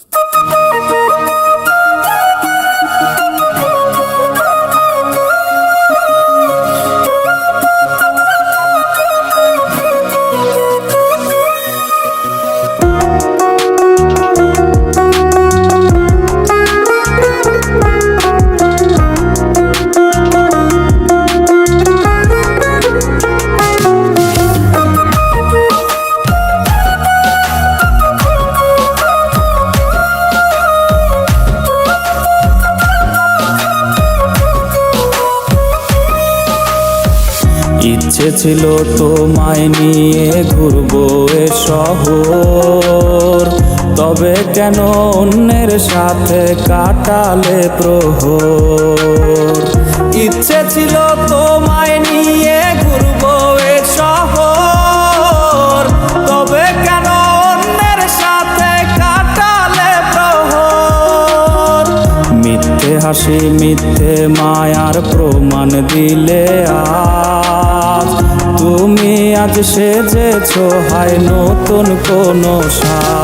ইচ্ছে ছিল তোমায় নিয়ে ঘুরবো এ শহর। তবে কেন অন্যের সাথে কাটালে প্রহর? ইচ্ছে ছিল তোমায় নিয়ে ঘুরবো এ শহর। তবে কেন অন্যের সাথে কাটালে প্রহর? মিথ্যে হাসি, মিথ্যে মায়ার প্রমাণ দিলে আজ সেজেছ হায় নতুন কোন তুমি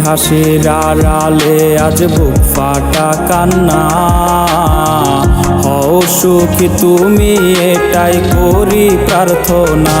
হাসির আড়ালে আজ বুক ফাটা কান্না। হও সুখী তুমি এটাই করি প্রার্থনা।